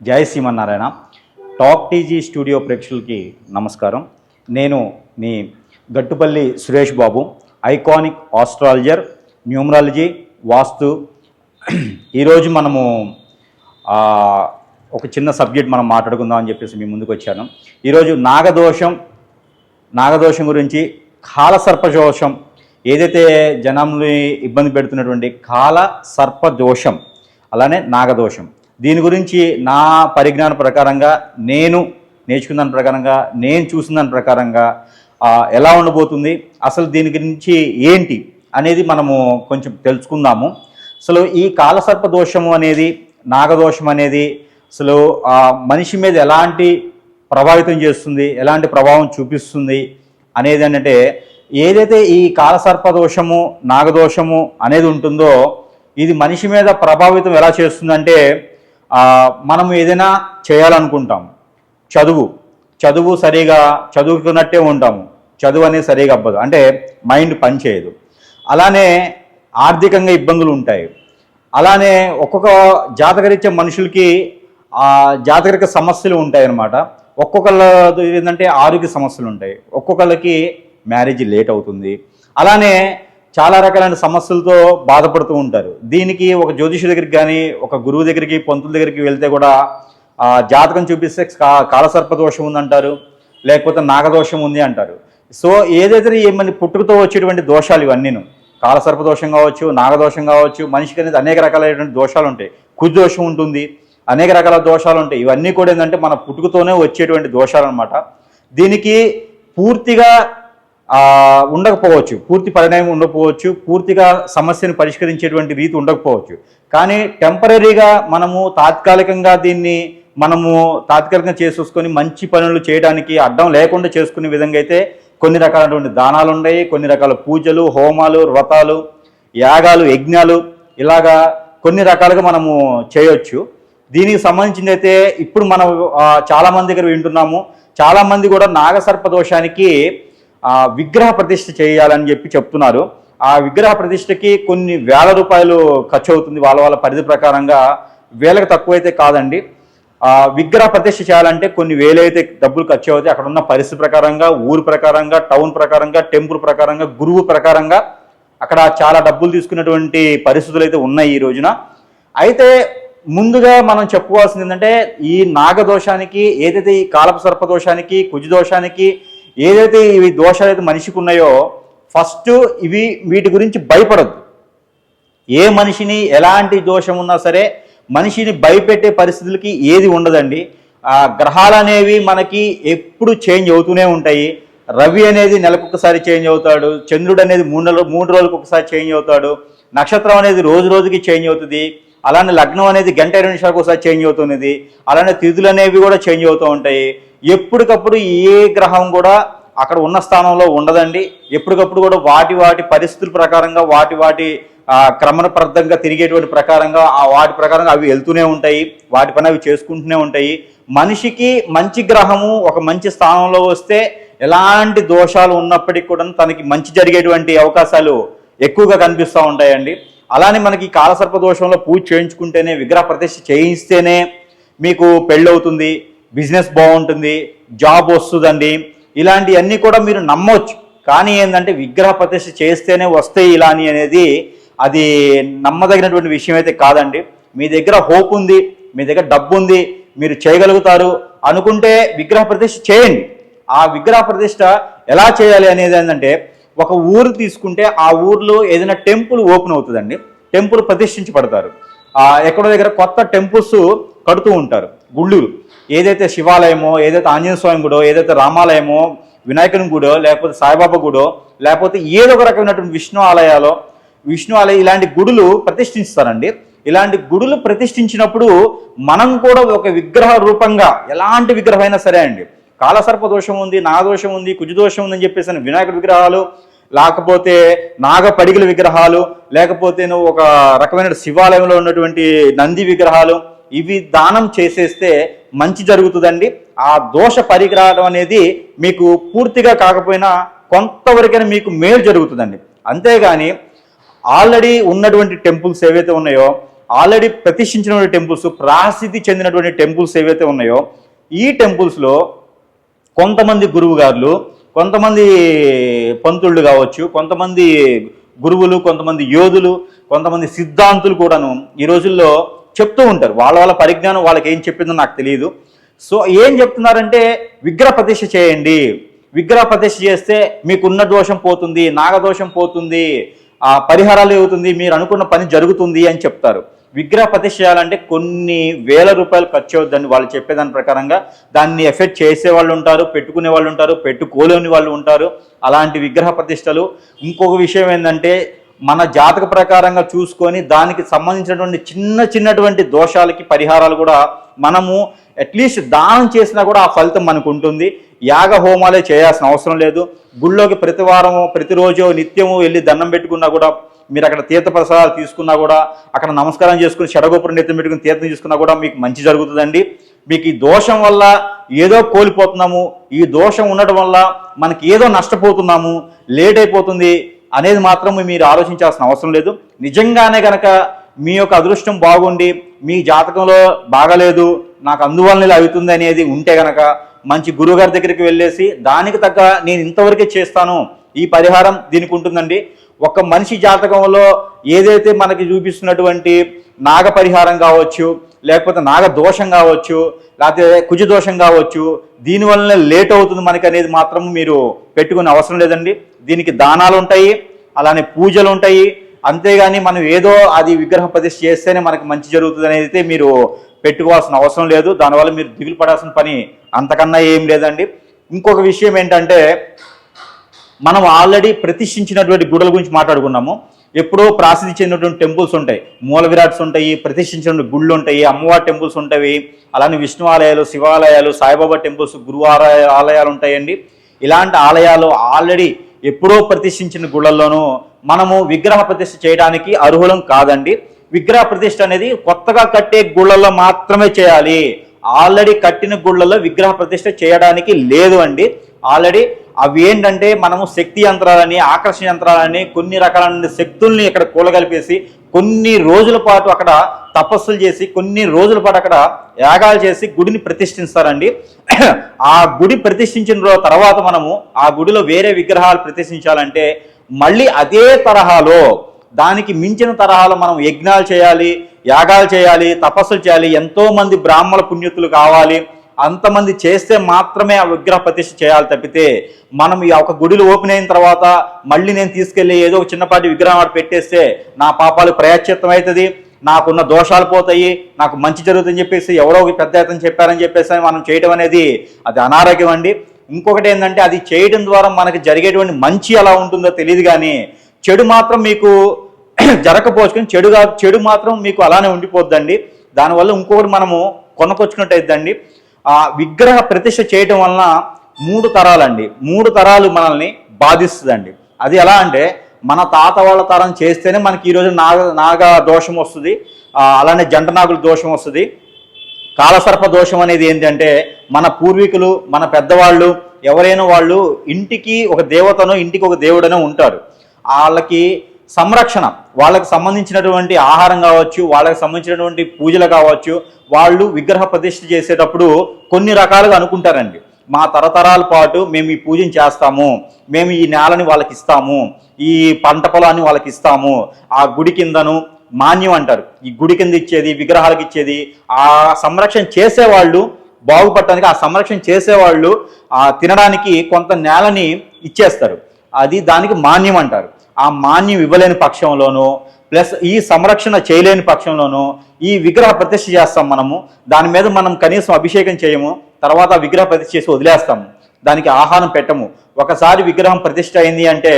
జయ Srimannarayana. Talk TG studio ప్రేక్షకులకి నమస్కారం. నేను మీ Gattupalli Suresh Babu iconic astrologer numerology Vastu. ఈరోజు మనము ఒక చిన్న సబ్జెక్ట్ మనం మాట్లాడుకుందాం అని చెప్పేసి మీ ముందుకు వచ్చాను. ఈరోజు నాగదోషం నాగదోషం గురించి కాల సర్పదోషం ఏదైతే జనంని ఇబ్బంది పెడుతున్నటువంటి కాల సర్పదోషం అలానే నాగదోషం. దీని గురించి నా పరిజ్ఞాన ప్రకారంగా నేను నేర్చుకున్న దాని ప్రకారంగా నేను చూసిన దాని ప్రకారంగా ఎలా ఉండబోతుంది అసలు దీని గురించి ఏంటి అనేది మనము కొంచెం తెలుసుకుందాము. అసలు ఈ కాలసర్ప దోషము అనేది నాగదోషం అనేది అసలు మనిషి మీద ఎలాంటి ప్రభావితం చేస్తుంది ఎలాంటి ప్రభావం చూపిస్తుంది అనేది అంటే ఏదైతే ఈ కాలసర్ప దోషము నాగదోషము అనేది ఉంటుందో ఇది మనిషి మీద ప్రభావితం ఎలా చేస్తుందంటే మనం ఏదైనా చేయాలనుకుంటాం. చదువు. చదువు సరిగా చదువుకున్నట్టే ఉంటాము. చదువు అనేది సరిగా అవ్వదు. అంటే మైండ్ పనిచేయదు అలానే ఆర్థికంగా ఇబ్బందులు ఉంటాయి. అలానే ఒక్కొక్క జాతకరిచ్చే మనుషులకి ఆ జాతకరిక సమస్యలు ఉంటాయి అన్నమాట ఒక్కొక్కళ్ళ ఏంటంటే ఆరోగ్య సమస్యలు ఉంటాయి. ఒక్కొక్కళ్ళకి మ్యారేజ్ లేట్ అవుతుంది. అలానే చాలా రకాలైన సమస్యలతో బాధపడుతూ ఉంటారు. దీనికి ఒక జ్యోతిషు దగ్గరికి కానీ ఒక గురువు దగ్గరికి పంతుల దగ్గరికి వెళ్తే కూడా ఆ జాతకం చూపిస్తే కా- కాలసర్ప దోషం ఉందంటారు లేకపోతే నాగదోషం ఉంది అంటారు. సో ఏదైతే ఏమని మన పుట్టుకతో వచ్చేటువంటి దోషాలు ఇవన్నీను కాలసర్ప దోషం కావచ్చు నాగదోషం కావచ్చు మనిషికి అనేది అనేక రకాలైనటువంటి దోషాలు ఉంటాయి. కుదోషం ఉంటుంది అనేక రకాల దోషాలు ఉంటాయి. ఇవన్నీ కూడా ఏంటంటే మన పుట్టుకతోనే వచ్చేటువంటి దోషాలు అనమాట దీనికి పూర్తిగా ఉండకపోవచ్చు. పూర్తి పరిణామం ఉండకపోవచ్చు. పూర్తిగా సమస్యను పరిష్కరించేటువంటి రీతి ఉండకపోవచ్చు. కానీ టెంపరీగా మనము తాత్కాలికంగా దీన్ని మనము తాత్కాలికంగా చేసుకొని మంచి పనులు చేయడానికి అడ్డం లేకుండా చేసుకునే విధంగా అయితే కొన్ని రకాలైనటువంటి దానాలు ఉన్నాయి. కొన్ని రకాల పూజలు హోమాలు వ్రతాలు యాగాలు యజ్ఞాలు ఇలాగా కొన్ని రకాలుగా మనము చేయొచ్చు. దీనికి సంబంధించింది అయితే ఇప్పుడు మనం చాలామంది దగ్గర వింటున్నాము. చాలామంది కూడా నాగసర్ప దోషానికి విగ్రహ ప్రతిష్ఠ చేయాలని చెప్పి చెప్తున్నారు. ఆ విగ్రహ ప్రతిష్ఠకి కొన్ని వేల రూపాయలు ఖర్చు అవుతుంది వాళ్ళ వాళ్ళ పరిధి ప్రకారంగా. వేలకు తక్కువైతే కాదండి. ఆ విగ్రహ ప్రతిష్ఠ చేయాలంటే కొన్ని వేలైతే డబ్బులు ఖర్చు అవుతాయి అక్కడ ఉన్న పరిస్థితి ప్రకారంగా ఊరు ప్రకారంగా టౌన్ ప్రకారంగా టెంపుల్ ప్రకారంగా గురువు ప్రకారంగా అక్కడ చాలా డబ్బులు తీసుకున్నటువంటి పరిస్థితులు అయితే ఉన్నాయి ఈ రోజున. అయితే ముందుగా మనం చెప్పుకోవాల్సింది ఏంటంటే ఈ నాగదోషానికి ఏదైతే ఈ కాలప సర్ప దోషానికి దోషానికి ఏదైతే ఇవి దోషాలు అయితే మనిషికి ఉన్నాయో ఫస్ట్ ఇవి వీటి గురించి భయపడద్దు. ఏ మనిషిని ఎలాంటి దోషం ఉన్నా సరే మనిషిని భయపెట్టే పరిస్థితులకి ఏది ఉండదండి. ఆ గ్రహాలు అనేవి మనకి ఎప్పుడు చేంజ్ అవుతూనే ఉంటాయి. రవి అనేది నెలకొకసారి చేంజ్ అవుతాడు. చంద్రుడు అనేది మూడు నెలలు మూడు రోజులకు ఒకసారి చేంజ్ అవుతాడు. నక్షత్రం అనేది రోజు రోజుకి చేంజ్ అవుతుంది. అలానే లగ్నం అనేది గంట ఇరవై నిమిషాలకు ఒకసారి చేంజ్ అవుతున్నది. అలానే తిథులు అనేవి కూడా చేంజ్ అవుతూ ఉంటాయి. ఎప్పటికప్పుడు ఏ గ్రహం కూడా అక్కడ ఉన్న స్థానంలో ఉండదండి. ఎప్పటికప్పుడు కూడా వాటి వాటి పరిస్థితుల ప్రకారంగా వాటి వాటి ఆ, తిరిగేటువంటి ప్రకారంగా ఆ వాటి ప్రకారంగా అవి వెళ్తూనే ఉంటాయి. వాటి పని అవి చేసుకుంటూనే ఉంటాయి. మనిషికి మంచి గ్రహము ఒక మంచి స్థానంలో వస్తే ఎలాంటి దోషాలు ఉన్నప్పటికీ కూడా తనకి మంచి జరిగేటువంటి అవకాశాలు ఎక్కువగా కనిపిస్తూ ఉంటాయండి. అలానే మనకి కాలసర్ప దోషంలో పూజ చేయించుకుంటేనే విగ్రహ ప్రతిష్ఠ చేయిస్తేనే మీకు పెళ్ళవుతుంది బిజినెస్ బాగుంటుంది జాబ్ వస్తుందండి. ఇలాంటివన్నీ కూడా మీరు నమ్మొచ్చు. కానీ ఏంటంటే విగ్రహ ప్రతిష్ఠ చేస్తేనే వస్తాయి ఇలా అని అనేది అది నమ్మదగినటువంటి విషయం అయితే కాదండి. మీ దగ్గర హోప్ ఉంది మీ దగ్గర డబ్బు ఉంది మీరు చేయగలుగుతారు అనుకుంటే విగ్రహ ప్రతిష్ఠ చేయండి. ఆ విగ్రహ ప్రతిష్ఠ ఎలా చేయాలి అనేది ఏంటంటే ఒక ఊరు తీసుకుంటే ఆ ఊర్లో ఏదైనా టెంపుల్ ఓపెన్ అవుతుందండి. టెంపుల్ ప్రతిష్ఠించబడతారు. ఎక్కడో దగ్గర కొత్త టెంపుల్స్ కడుతూ ఉంటారు. గుళ్ళు ఏదైతే శివాలయమో ఏదైతే ఆంజనేయ స్వామి గుడో ఏదైతే రామాలయమో వినాయకుని గుడో లేకపోతే సాయిబాబా గుడో లేకపోతే ఏదో ఒక రకమైనటువంటి విష్ణు ఆలయాలో విష్ణు ఆలయం ఇలాంటి గుడులు ప్రతిష్ఠిస్తారండి ఇలాంటి గుడులు ప్రతిష్ఠించినప్పుడు మనం కూడా ఒక విగ్రహ రూపంగా ఎలాంటి విగ్రహం అయినా సరే అండి. కాలసర్ప దోషం ఉంది నాగదోషం ఉంది కుజదోషం ఉందని చెప్పేసి అని వినాయకుడి విగ్రహాలు లేకపోతే నాగ పడిగల విగ్రహాలు లేకపోతే నువ్వు ఒక రకమైన శివాలయంలో ఉన్నటువంటి నంది విగ్రహాలు ఇవి దానం చేసేస్తే మంచి జరుగుతుందండి. ఆ దోష పరిగ్రహం అనేది మీకు పూర్తిగా కాకపోయినా కొంతవరకైనా మీకు మేలు జరుగుతుందండి. అంతేగాని ఆల్రెడీ ఉన్నటువంటి టెంపుల్స్ ఏవైతే ఉన్నాయో ఆల్రెడీ ప్రతిష్ఠించినటువంటి టెంపుల్స్ ప్రాసిద్ధి చెందినటువంటి టెంపుల్స్ ఏవైతే ఉన్నాయో ఈ టెంపుల్స్లో కొంతమంది గురువుగారులు కొంతమంది పంతుళ్ళు కావచ్చు కొంతమంది గురువులు కొంతమంది యోధులు కొంతమంది సిద్ధాంతులు కూడాను ఈ రోజుల్లో చెప్తూ ఉంటారు. వాళ్ళ వాళ్ళ పరిజ్ఞానం వాళ్ళకి ఏం చెప్పిందో నాకు తెలియదు సో ఏం చెప్తున్నారంటే విగ్రహ ప్రతిష్ఠ చేయండి. విగ్రహ ప్రతిష్ఠ చేస్తే మీకున్న దోషం పోతుంది నాగదోషం పోతుంది ఆ పరిహారాలు అవుతుంది మీరు అనుకున్న పని జరుగుతుంది అని చెప్తారు. విగ్రహ ప్రతిష్ట చేయాలంటే కొన్ని వేల రూపాయలు ఖర్చు అవుద్దని వాళ్ళు చెప్పేదాని ప్రకారంగా. దాన్ని ఎఫెక్ట్ చేసే వాళ్ళు ఉంటారు పెట్టుకునే వాళ్ళు ఉంటారు పెట్టుకోలేని వాళ్ళు ఉంటారు. అలాంటి విగ్రహ ప్రతిష్టలు. ఇంకొక విషయం ఏంటంటే మన జాతక ప్రకారంగా చూసుకొని దానికి సంబంధించినటువంటి చిన్న చిన్నటువంటి దోషాలకి పరిహారాలు కూడా మనము అట్లీస్ట్ దానం చేసినా కూడా ఆ ఫలితం మనకు ఉంటుంది. యాగ హోమాలే చేయాల్సిన అవసరం లేదు. గుళ్ళోకి ప్రతి వారము ప్రతిరోజు నిత్యము వెళ్ళి దండం పెట్టుకున్నా కూడా మీరు అక్కడ తీర్థ ప్రసాదాలు తీసుకున్నా కూడా అక్కడ నమస్కారం చేసుకుని షడగోపురం నెత్తం పెట్టుకుని తీర్థం తీసుకున్నా కూడా మీకు మంచి జరుగుతుందండి. మీకు ఈ దోషం వల్ల ఏదో కోల్పోతున్నాము ఈ దోషం ఉండటం వల్ల మనకి ఏదో నష్టపోతున్నాము లేట్ అయిపోతుంది అనేది మాత్రం మీరు ఆలోచించాల్సిన అవసరం లేదు. నిజంగానే కనుక మీ యొక్క అదృష్టం బాగుండి మీ జాతకంలో బాగలేదు నాకు అందువలన ఇలా అవుతుంది అనేది ఉంటే గనక మంచి గురువుగారి దగ్గరికి వెళ్ళేసి దానికి తగ్గ నేను ఇంతవరకే చేస్తాను. ఈ పరిహారం దీనికి ఉంటుందండి. ఒక మనిషి జాతకంలో ఏదైతే మనకి చూపిస్తున్నటువంటి నాగ పరిహారం కావచ్చు లేకపోతే నాగ దోషం కావచ్చు లేకపోతే కుజ దోషం కావచ్చు దీనివల్ల లేట్ అవుతుంది మనకి అనేది మాత్రం మీరు పెట్టుకునే అవసరం లేదండి. దీనికి దానాలు ఉంటాయి అలానే పూజలు ఉంటాయి. అంతేగాని మనం ఏదో అది విగ్రహ ప్రతిష్ఠ చేస్తేనే మనకి మంచి జరుగుతుంది అనేది అయితే మీరు పెట్టుకోవాల్సిన అవసరం లేదు. దానివల్ల మీరు దిగులు పడాల్సిన పని అంతకన్నా ఏం లేదండి. ఇంకొక విషయం ఏంటంటే మనం ఆల్రెడీ ప్రతిష్ఠించినటువంటి గుడుల గురించి మాట్లాడుకున్నాము. ఎప్పుడో ప్రాసిద్ధి చెందినటువంటి టెంపుల్స్ ఉంటాయి. మూల విరాట్స్ ఉంటాయి ప్రతిష్ఠించిన గుళ్ళు ఉంటాయి అమ్మవారి టెంపుల్స్ ఉంటాయి అలానే విష్ణు ఆలయాలు శివాలయాలు సాయిబాబా టెంపుల్స్ గురువారాయ ఆలయాలు ఉంటాయండి. ఇలాంటి ఆలయాలు ఆల్రెడీ ఎప్పుడో ప్రతిష్ఠించిన గుళ్ళల్లోనూ మనము విగ్రహ ప్రతిష్ఠ చేయడానికి అర్హులం కాదండి. విగ్రహ ప్రతిష్ఠ అనేది కొత్తగా కట్టే గుళ్ళల్లో మాత్రమే చేయాలి. ఆల్రెడీ కట్టిన గుళ్ళల్లో విగ్రహ ప్రతిష్ఠ చేయడానికి లేదు అండి. ఆల్రెడీ అవి ఏంటంటే మనము శక్తి యంత్రాలని ఆకర్షణ యంత్రాలని కొన్ని రకాలైన శక్తుల్ని ఇక్కడ కూలగలిపేసి కొన్ని రోజుల పాటు అక్కడ తపస్సులు చేసి కొన్ని రోజుల పాటు అక్కడ యాగాలు చేసి గుడిని ప్రతిష్ఠిస్తారండి. ఆ గుడి ప్రతిష్ఠించిన తర్వాత మనము ఆ గుడిలో వేరే విగ్రహాలు ప్రతిష్ఠించాలంటే మళ్ళీ అదే తరహాలో దానికి మించిన తరహాలో మనం యజ్ఞాలు చేయాలి యాగాలు చేయాలి తపస్సులు చేయాలి ఎంతోమంది బ్రాహ్మణ పుణ్యతులు కావాలి. అంతమంది చేస్తే మాత్రమే ఆ విగ్రహ ప్రతిష్ఠ చేయాలి తప్పితే మనం ఈ ఒక గుడిలో ఓపెన్ అయిన తర్వాత మళ్ళీ నేను తీసుకెళ్ళి ఏదో ఒక చిన్నపాటి విగ్రహం అక్కడ పెట్టేస్తే నా పాపాలు ప్రయాచిత్తం అవుతుంది నాకున్న దోషాలు పోతాయి నాకు మంచి జరుగుతుందని చెప్పేసి ఎవరో ఒక పెద్ద అతను చెప్పారని చెప్పేసి మనం చేయడం అనేది అది అనారోగ్యం అండి. ఇంకొకటి ఏంటంటే అది చేయడం ద్వారా మనకి జరిగేటువంటి మంచి ఎలా ఉంటుందో తెలియదు కానీ చెడు మాత్రం మీకు జరగకపోవచ్చు చెడుగా చెడు మాత్రం మీకు అలానే ఉండిపోద్దండి. దానివల్ల ఇంకొకటి మనము కొనకొచ్చుకున్నట్టు అయిద్దండి ఆ విగ్రహ ప్రతిష్ఠ చేయటం వలన మూడు తరాలండి. మూడు తరాలు మనల్ని బాధిస్తుందండి. అది ఎలా అంటే మన తాత వాళ్ళ తరం చేస్తేనే మనకి ఈరోజు నాగ నాగ దోషం వస్తుంది. అలానే జంట నాగుల దోషం వస్తుంది. కాలసర్ప దోషం అనేది ఏంటంటే మన పూర్వీకులు మన పెద్దవాళ్ళు ఎవరైనా వాళ్ళు ఇంటికి ఒక దేవతను ఇంటికి ఒక దేవుడనో ఉంటారు. వాళ్ళకి సంరక్షణ. వాళ్ళకు సంబంధించినటువంటి ఆహారం కావచ్చు వాళ్ళకి సంబంధించినటువంటి పూజలు కావచ్చు వాళ్ళు విగ్రహ ప్రతిష్ఠ చేసేటప్పుడు కొన్ని రకాలుగా అనుకుంటారండి. మా తరతరాల పాటు మేము ఈ పూజను చేస్తాము మేము ఈ నేలని వాళ్ళకి ఇస్తాము ఈ పంట పొలాన్ని వాళ్ళకి ఇస్తాము ఆ గుడి కిందను మాన్యం అంటారు. ఈ గుడి కింద ఇచ్చేది విగ్రహాలకు ఇచ్చేది ఆ సంరక్షణ చేసేవాళ్ళు బాగుపడటానికి ఆ సంరక్షణ చేసేవాళ్ళు ఆ తినడానికి కొంత నేలని ఇచ్చేస్తారు. అది దానికి మాన్యం అంటారు. ఆ మాన్యం ఇవ్వలేని పక్షంలోనూ ప్లస్ ఈ సంరక్షణ చేయలేని పక్షంలోనూ ఈ విగ్రహ ప్రతిష్ఠ చేస్తాం మనము. దాని మీద మనం కనీసం అభిషేకం చేయము. తర్వాత విగ్రహ ప్రతిష్ఠ చేసి వదిలేస్తాము దానికి ఆహారం పెట్టము. ఒకసారి విగ్రహం ప్రతిష్ట అయింది అంటే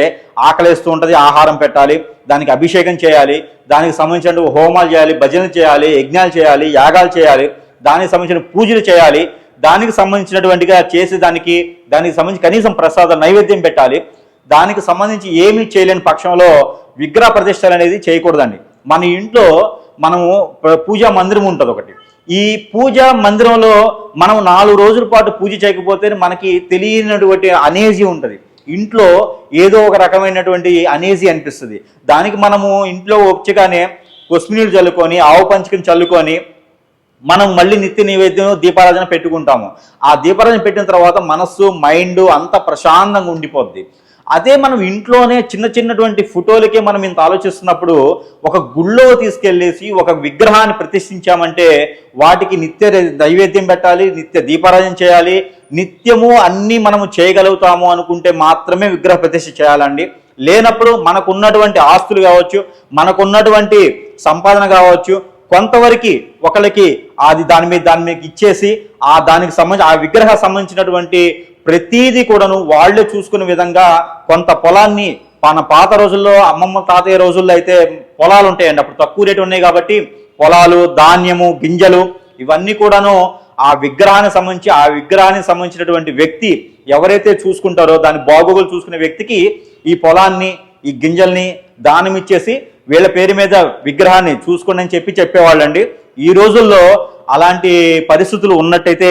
ఆకలేస్తూ ఉంటుంది ఆహారం పెట్టాలి దానికి అభిషేకం చేయాలి దానికి సంబంధించిన హోమాలు చేయాలి భజనలు చేయాలి యజ్ఞాలు చేయాలి యాగాలు చేయాలి దానికి సంబంధించిన పూజలు చేయాలి దానికి సంబంధించినటువంటిగా చేసి దానికి దానికి సంబంధించి కనీసం ప్రసాద నైవేద్యం పెట్టాలి. దానికి సంబంధించి ఏమీ చేయలేని పక్షంలో విగ్రహ ప్రతిష్టలు అనేది చేయకూడదండి. మన ఇంట్లో మనము పూజా మందిరం ఉంటుంది ఒకటి. ఈ పూజ మందిరంలో మనం నాలుగు రోజుల పాటు పూజ చేయకపోతే మనకి తెలియనటువంటి అనేజీ ఉంటుంది. ఇంట్లో ఏదో ఒక రకమైనటువంటి అనేజీ అనిపిస్తుంది. దానికి మనము ఇంట్లో వచ్చగానే కొస్మినీళ్ళు చల్లుకొని ఆవు పంచకం చల్లుకొని మనం మళ్ళీ నిత్య నైవేద్యం దీపారాధన పెట్టుకుంటాము. ఆ దీపారాధన పెట్టిన తర్వాత మనస్సు మైండ్ అంత ప్రశాంతంగా ఉండిపోద్ది. అదే మనం ఇంట్లోనే చిన్న చిన్నటువంటి ఫోటోలకే మనం ఇంత ఆలోచిస్తున్నప్పుడు ఒక గుళ్ళో తీసుకెళ్ళేసి ఒక విగ్రహాన్ని ప్రతిష్ఠించామంటే వాటికి నిత్య నైవేద్యం పెట్టాలి నిత్య దీపారాధన చేయాలి నిత్యము అన్నీ మనము చేయగలుగుతాము అనుకుంటే మాత్రమే విగ్రహ ప్రతిష్ఠ చేయాలండి. లేనప్పుడు మనకున్నటువంటి ఆస్తులు కావచ్చు మనకున్నటువంటి సంపాదన కావచ్చు కొంతవరకు ఒకరికి అది దాని మీద దాని మీద ఇచ్చేసి ఆ దానికి సంబంధించి ఆ విగ్రహ సంబంధించినటువంటి ప్రతీది కూడాను వాళ్ళే చూసుకునే విధంగా కొంత పొలాన్ని మన పాత రోజుల్లో అమ్మమ్మ తాతయ్య రోజుల్లో అయితే పొలాలు ఉంటాయండి అప్పుడు తక్కువ రేటు ఉన్నాయి కాబట్టి పొలాలు ధాన్యము గింజలు ఇవన్నీ కూడాను ఆ విగ్రహానికి సంబంధించి ఆ విగ్రహానికి సంబంధించినటువంటి వ్యక్తి ఎవరైతే చూసుకుంటారో దాని బాగోగులు చూసుకునే వ్యక్తికి ఈ పొలాన్ని ఈ గింజల్ని దానం ఇచ్చేసి వీళ్ళ పేరు మీద విగ్రహాన్ని చూసుకోండి అని చెప్పి చెప్పేవాళ్ళండి. ఈ రోజుల్లో అలాంటి పరిస్థితులు ఉన్నట్టయితే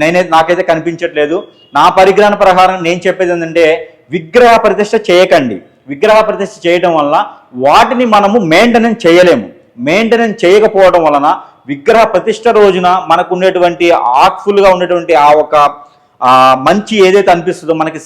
నేనే నాకైతే కనిపించట్లేదు. నా పరిజ్ఞాన ప్రకారం నేను చెప్పేది ఏంటంటే విగ్రహ ప్రతిష్ట చేయకండి. విగ్రహ ప్రతిష్ట చేయడం వల్ల వాటిని మనము మెయింటెనెన్స్ చేయలేము. మెయింటెనెన్స్ చేయకపోవడం వలన విగ్రహ ప్రతిష్ట రోజున మనకు ఉండేటువంటి ఆర్ట్ఫుల్గా ఉండేటువంటి ఆ ఒక మంచి ఏదైతే అనిపిస్తుందో మనకి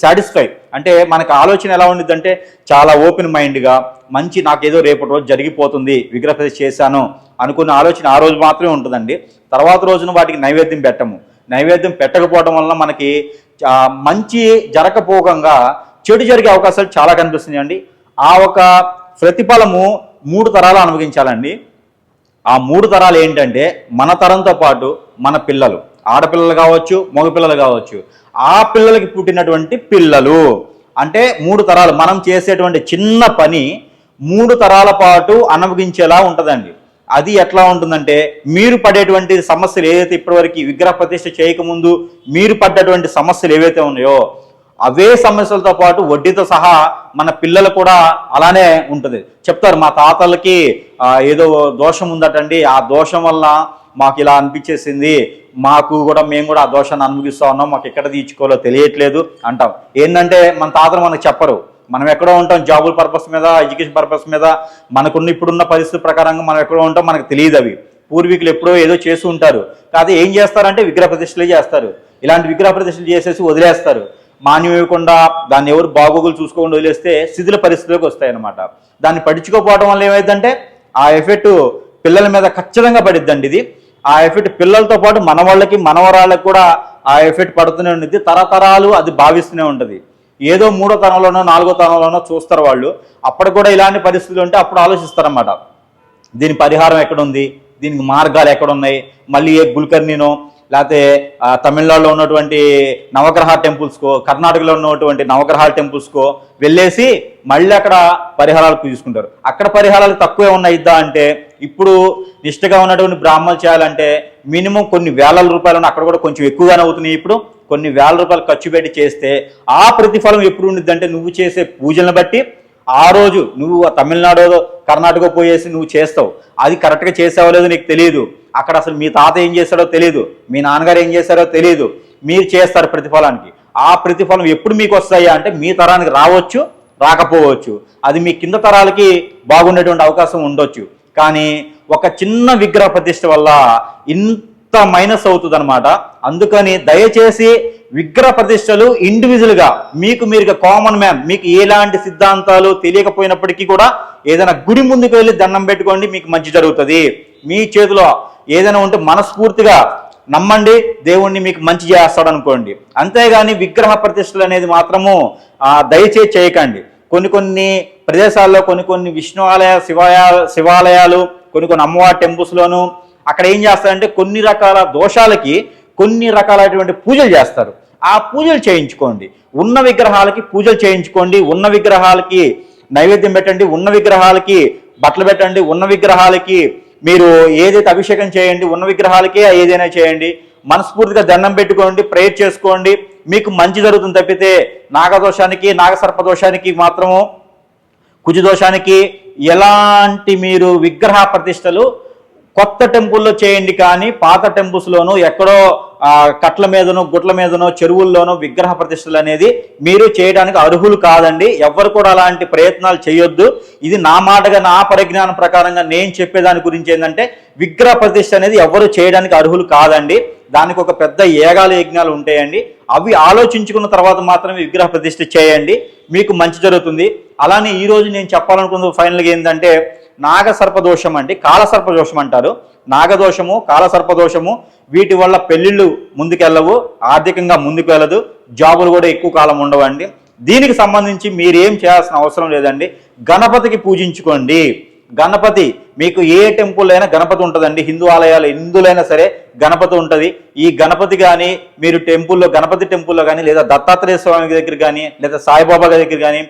సాటిస్ఫై అంటే మనకు ఆలోచన ఎలా ఉండిద్ది అంటే చాలా ఓపెన్ మైండ్గా మంచి నాకేదో రేపటి రోజు జరిగిపోతుంది విగ్రహ చేశాను అనుకున్న ఆలోచన ఆ రోజు మాత్రమే ఉంటుందండి. తర్వాత రోజున వాటికి నైవేద్యం పెట్టము. నైవేద్యం పెట్టకపోవడం వలన మనకి మంచి జరగపోకంగా చెడు జరిగే అవకాశాలు చాలా కనిపిస్తున్నాయండి. ఆ ఒక ప్రతిఫలము మూడు తరాలు అనుభవించాలండి. ఆ మూడు తరాలు ఏంటంటే మన తరంతో పాటు మన పిల్లలు. ఆడపిల్లలు కావచ్చు మగపిల్లలు కావచ్చు ఆ పిల్లలకి పుట్టినటువంటి పిల్లలు. అంటే మూడు తరాలు మనం చేసేటువంటి చిన్న పని మూడు తరాల పాటు అనుభవించేలా ఉంటుందండి. అది ఎట్లా ఉంటుందంటే మీరు పడేటువంటి సమస్యలు ఏదైతే ఇప్పటివరకు విగ్రహ ప్రతిష్ఠ చేయకముందు మీరు పడ్డటువంటి సమస్యలు ఏవైతే ఉన్నాయో అవే సమస్యలతో పాటు వడ్డీతో సహా మన పిల్లలు కూడా అలానే ఉంటుంది. చెప్తారు మా తాతలకి ఏదో దోషం ఉందటండి ఆ దోషం వల్ల మాకు ఇలా అనిపించేసింది. మాకు కూడా మేము కూడా ఆ దోషాన్ని అనుభవిస్తూ ఉన్నాం. మాకు ఎక్కడ తీర్చుకోవాలో తెలియట్లేదు అంటాం. ఏంటంటే మన తాతలు మనకు చెప్పరు. మనం ఎక్కడో ఉంటాం జాబుల పర్పస్ మీద ఎడ్యుకేషన్ పర్పస్ మీద. మనకున్న ఇప్పుడున్న పరిస్థితి ప్రకారంగా మనం ఎక్కడో ఉంటాం మనకు తెలియదు అవి. పూర్వీకులు ఎప్పుడో ఏదో చేస్తూ ఉంటారు. కాదు ఏం చేస్తారంటే విగ్రహ ప్రతిష్టలే చేస్తారు. ఇలాంటి విగ్రహ ప్రతిష్టలు చేసేసి వదిలేస్తారు. మాన్యం ఇవ్వకుండా దాన్ని ఎవరు బాగోగులు చూసుకోకుండా వదిలేస్తే శిథిల పరిస్థితిలోకి వస్తాయి అన్నమాట దాన్ని పట్టించుకోకపోవడం వల్ల ఏమైందంటే ఆ ఎఫెక్ట్ పిల్లల మీద ఖచ్చితంగా పడిద్దండి ఇది. ఆ ఎఫెక్ట్ పిల్లలతో పాటు మనవాళ్ళకి మనవరాళ్ళకి కూడా ఆ ఎఫెక్ట్ పడుతూనే ఉంటుంది తరతరాలు అది భావిస్తూనే ఉంటుంది. ఏదో మూడో తరంలోనో నాలుగో తరంలోనో చూస్తారు వాళ్ళు. అప్పుడు కూడా ఇలాంటి పరిస్థితులు ఉంటే అప్పుడు ఆలోచిస్తారన్నమాట. దీని పరిహారం ఎక్కడుంది? దీనికి మార్గాలు ఎక్కడున్నాయి? మళ్ళీ ఏ గుల్కర్నినో లేకపోతే తమిళనాడులో ఉన్నటువంటి నవగ్రహ టెంపుల్స్కో కర్ణాటకలో ఉన్నటువంటి నవగ్రహాల టెంపుల్స్కో వెళ్ళేసి మళ్ళీ అక్కడ పరిహారాలు తీసుకుంటారు. అక్కడ పరిహారాలు తక్కువే ఉన్నాయిద్దా అంటే ఇప్పుడు నిష్ఠగా ఉన్నటువంటి బ్రాహ్మణులు చేయాలంటే మినిమం కొన్ని వేల రూపాయలు అక్కడ కూడా కొంచెం ఎక్కువగానే అవుతున్నాయి ఇప్పుడు. కొన్ని వేల రూపాయలు ఖర్చు పెట్టి చేస్తే ఆ ప్రతిఫలం ఎప్పుడు ఉండిద్ది అంటే నువ్వు చేసే పూజలను బట్టి ఆ రోజు నువ్వు ఆ తమిళనాడు కర్ణాటక పోయేసి నువ్వు చేస్తావు. అది కరెక్ట్గా చేసావో లేదో నీకు తెలియదు అక్కడ అసలు మీ తాత ఏం చేశాడో తెలియదు మీ నాన్నగారు ఏం చేశారో తెలియదు మీరు చేస్తారు ప్రతిఫలానికి. ఆ ప్రతిఫలం ఎప్పుడు మీకు వస్తాయా అంటే మీ తరానికి రావచ్చు రాకపోవచ్చు. అది మీ కింద తరాలకి బాగుండేటువంటి అవకాశం ఉండొచ్చు. కానీ ఒక చిన్న విగ్రహ ప్రతిష్ట వల్ల ఇంత మైనస్ అవుతుంది అనమాట అందుకని దయచేసి విగ్రహ ప్రతిష్టలు ఇండివిజువల్గా మీకు మీరుగా కామన్ మ్యాన్ మీకు ఎలాంటి సిద్ధాంతాలు తెలియకపోయినప్పటికీ కూడా ఏదైనా గుడి ముందుకు వెళ్ళి దండం పెట్టుకోండి మీకు మంచి జరుగుతుంది. మీ చేతిలో ఏదైనా ఉంటే మనస్ఫూర్తిగా నమ్మండి దేవుణ్ణి మీకు మంచి చేస్తాడు అనుకోండి అంతేగాని విగ్రహ ప్రతిష్టలు అనేది మాత్రము దయచేసి చేయకండి. కొన్ని కొన్ని ప్రదేశాల్లో కొన్ని కొన్ని విష్ణు ఆలయ శివాలయ శివాలయాలు కొన్ని కొన్ని అమ్మవారి టెంపుల్స్లోను అక్కడ ఏం చేస్తారంటే కొన్ని రకాల దోషాలకి కొన్ని రకాలైనటువంటి పూజలు చేస్తారు. ఆ పూజలు చేయించుకోండి. ఉన్న విగ్రహాలకి పూజలు చేయించుకోండి. ఉన్న విగ్రహాలకి నైవేద్యం పెట్టండి. ఉన్న విగ్రహాలకి బట్టలు పెట్టండి. ఉన్న విగ్రహాలకి మీరు ఏదైతే అభిషేకం చేయండి ఉన్న విగ్రహాలకే ఏదైనా చేయండి మనస్ఫూర్తిగా దండం పెట్టుకోండి ప్రేయర్ చేసుకోండి మీకు మంచి జరుగుతుంది తప్పితే నాగదోషానికి నాగసర్పదోషానికి మాత్రము కుజదోషానికి ఎలాంటి మీరు విగ్రహ ప్రతిష్టలు కొత్త టెంపుల్లో చేయండి కానీ పాత టెంపుల్స్లోనూ ఎక్కడో కట్ల మీదనో గుట్ల మీదనో చెరువుల్లోనో విగ్రహ ప్రతిష్టలు అనేది మీరు చేయడానికి అర్హులు కాదండి. ఎవ్వరు కూడా అలాంటి ప్రయత్నాలు చేయొద్దు. ఇది నా మాటగా నా పరిజ్ఞానం ప్రకారంగా నేను చెప్పేదాని గురించి ఏంటంటే విగ్రహ ప్రతిష్ట అనేది ఎవరు చేయడానికి అర్హులు కాదండి. దానికి ఒక పెద్ద ఏగాల యజ్ఞాలు ఉంటాయండి. అవి ఆలోచించుకున్న తర్వాత మాత్రమే విగ్రహ ప్రతిష్ఠ చేయండి. మీకు మంచి జరుగుతుంది. అలానే ఈ రోజు నేను చెప్పాలనుకున్న ఫైనల్గా ఏంటంటే నాగసర్పదోషం అండి కాలసర్పదోషం అంటారు నాగదోషము కాలసర్పదోషము వీటి వల్ల పెళ్ళిళ్ళు ముందుకెళ్ళవు ఆర్థికంగా ముందుకు వెళ్ళదు జాబులు కూడా ఎక్కువ కాలం ఉండవండి. దీనికి సంబంధించి మీరేం చేయాల్సిన అవసరం లేదండి. గణపతికి పూజించుకోండి. గణపతి మీకు ఏ టెంపుల్ అయినా గణపతి ఉంటుందండి. హిందూ ఆలయాలు హిందువులైనా సరే గణపతి ఉంటుంది. ఈ గణపతి కానీ మీరు టెంపుల్లో గణపతి టెంపుల్లో కానీ లేదా దత్తాత్రేయ స్వామి దగ్గర కానీ లేదా సాయిబాబా దగ్గర కానీ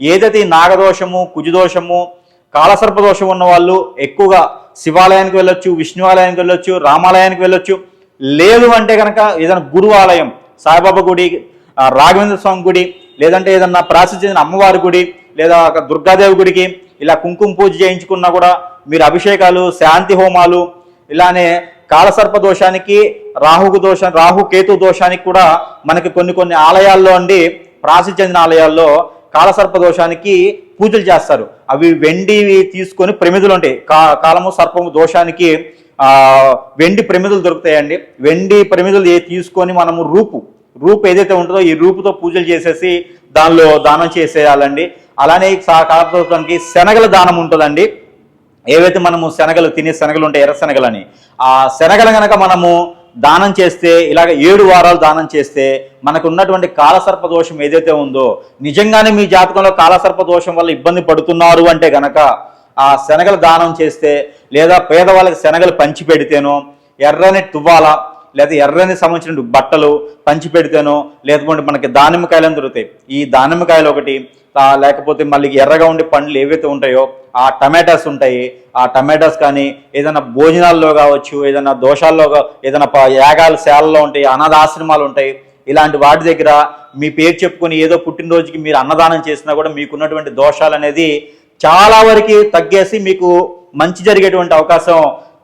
ఏదైతే ఈ నాగదోషము కుజదోషము కాలసర్ప దోషం ఉన్న వాళ్ళు ఎక్కువగా శివాలయానికి వెళ్ళొచ్చు విష్ణు ఆలయానికి వెళ్ళొచ్చు రామాలయానికి వెళ్ళొచ్చు. లేదు అంటే కనుక ఏదైనా గురు ఆలయం సాయిబాబా గుడి రాఘవేంద్ర స్వామి గుడి లేదంటే ఏదన్నా ప్రాసి చెందిన అమ్మవారి గుడి లేదా ఒక దుర్గాదేవి గుడికి ఇలా కుంకుమ పూజ చేయించుకున్నా కూడా మీరు అభిషేకాలు శాంతి హోమాలు ఇలానే కాలసర్ప దోషానికి రాహుకు దోషం రాహు కేతు దోషానికి కూడా మనకి కొన్ని కొన్ని ఆలయాల్లో అండి ప్రాసి చెందిన ఆలయాల్లో కాలసర్ప దోషానికి పూజలు చేస్తారు. అవి వెండి తీసుకొని ప్రమిదలు ఉంటాయి. కా కాలము సర్పము దోషానికి వెండి ప్రమిదలు దొరుకుతాయండి. వెండి ప్రమిదలు ఏ తీసుకొని మనము రూపు రూపు ఏదైతే ఉంటుందో ఈ రూపుతో పూజలు చేసేసి దానిలో దానం చేసేయాలండి. అలానే సా- శనగల దానం ఉంటుందండి. ఏవైతే మనము శనగలు తినే శనగలు ఉంటాయి ఎర్ర శనగలని ఆ శనగలు కనుక మనము దానం చేస్తే ఇలాగ ఏడు వారాలు దానం చేస్తే మనకు ఉన్నటువంటి కాలసర్ప దోషం ఏదైతే ఉందో నిజంగానే మీ జాతకంలో కాలసర్ప దోషం వల్ల ఇబ్బంది పడుతున్నారు అంటే గనక ఆ శనగలు దానం చేస్తే లేదా పేదవాళ్ళకి శనగలు పంచి పెడితేనో ఎర్రని తువ్వాల లేదా ఎర్రని సంబంధించిన బట్టలు పంచి పెడితేనో లేకపోతే మనకి దానిమ్మకాయలు దొరుకుతాయి. ఈ దానిమ్మకాయలు ఒకటి లేకపోతే మళ్ళీ ఎర్రగా ఉండే పండ్లు ఏవైతే ఉంటాయో ఆ టమాటాస్ ఉంటాయి. ఆ టమాటాస్ కానీ ఏదైనా భోజనాల్లో కావచ్చు ఏదైనా దోషాల్లో ఏదైనా యాగాలు శాలలో ఉంటాయి అనాథ ఆశ్రమాలు ఉంటాయి. ఇలాంటి వాటి దగ్గర మీ పేరు చెప్పుకొని ఏదో పుట్టినరోజుకి మీరు అన్నదానం చేసినా కూడా మీకున్నటువంటి దోషాలు అనేది చాలా వరకు తగ్గేసి మీకు మంచి జరిగేటువంటి అవకాశం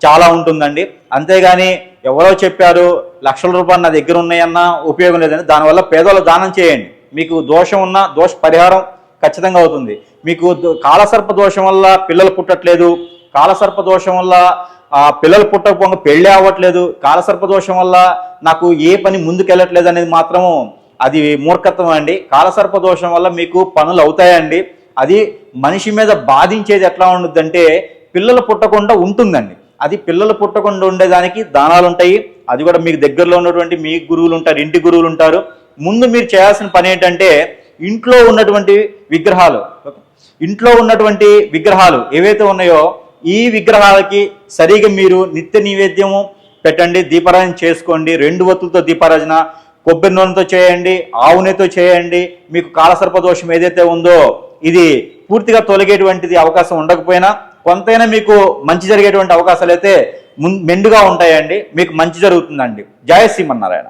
చాలా ఉంటుందండి. అంతేగాని ఎవరో చెప్పారు లక్షల రూపాయలు నా దగ్గర ఉన్నాయన్నా ఉపయోగం లేదని దానివల్ల పేదవాళ్ళు దానం చేయండి. మీకు దోషం ఉన్న దోష పరిహారం ఖచ్చితంగా అవుతుంది. మీకు కాలసర్ప దోషం వల్ల పిల్లలు పుట్టట్లేదు కాలసర్ప దోషం వల్ల ఆ పిల్లలు పుట్టకపోగా పెళ్ళి అవ్వట్లేదు కాలసర్ప దోషం వల్ల నాకు ఏ పని ముందుకెళ్ళట్లేదు అనేది మాత్రము అది మూర్ఖత్వం అండి. కాలసర్ప దోషం వల్ల మీకు పనులు అవుతాయండి. అది మనిషి మీద బాధించేది ఎట్లా ఉంటుందంటే పిల్లలు పుట్టకుండా ఉంటుందండి. అది పిల్లలు పుట్టకుండా ఉండేదానికి దానాలు ఉంటాయి. అది కూడా మీకు దగ్గరలో ఉన్నటువంటి మీ గురువులు ఉంటారు ఇంటి గురువులు ఉంటారు. ముందు మీరు చేయాల్సిన పని ఏంటంటే ఇంట్లో ఉన్నటువంటి విగ్రహాలు ఇంట్లో ఉన్నటువంటి విగ్రహాలు ఏవైతే ఉన్నాయో ఈ విగ్రహాలకి సరిగా మీరు నిత్య నైవేద్యము పెట్టండి దీపారాధన చేసుకోండి రెండు వత్తులతో దీపారాధన కొబ్బరి నూనెతో చేయండి ఆవునేతో చేయండి మీకు కాలసర్ప దోషం ఏదైతే ఉందో ఇది పూర్తిగా తొలగేటువంటిది అవకాశం ఉండకపోయినా కొంతైనా మీకు మంచి జరిగేటువంటి అవకాశాలు అయితే మెండుగా ఉంటాయండి. మీకు మంచి జరుగుతుందండి. జయ శ్రీమన్నారాయణ.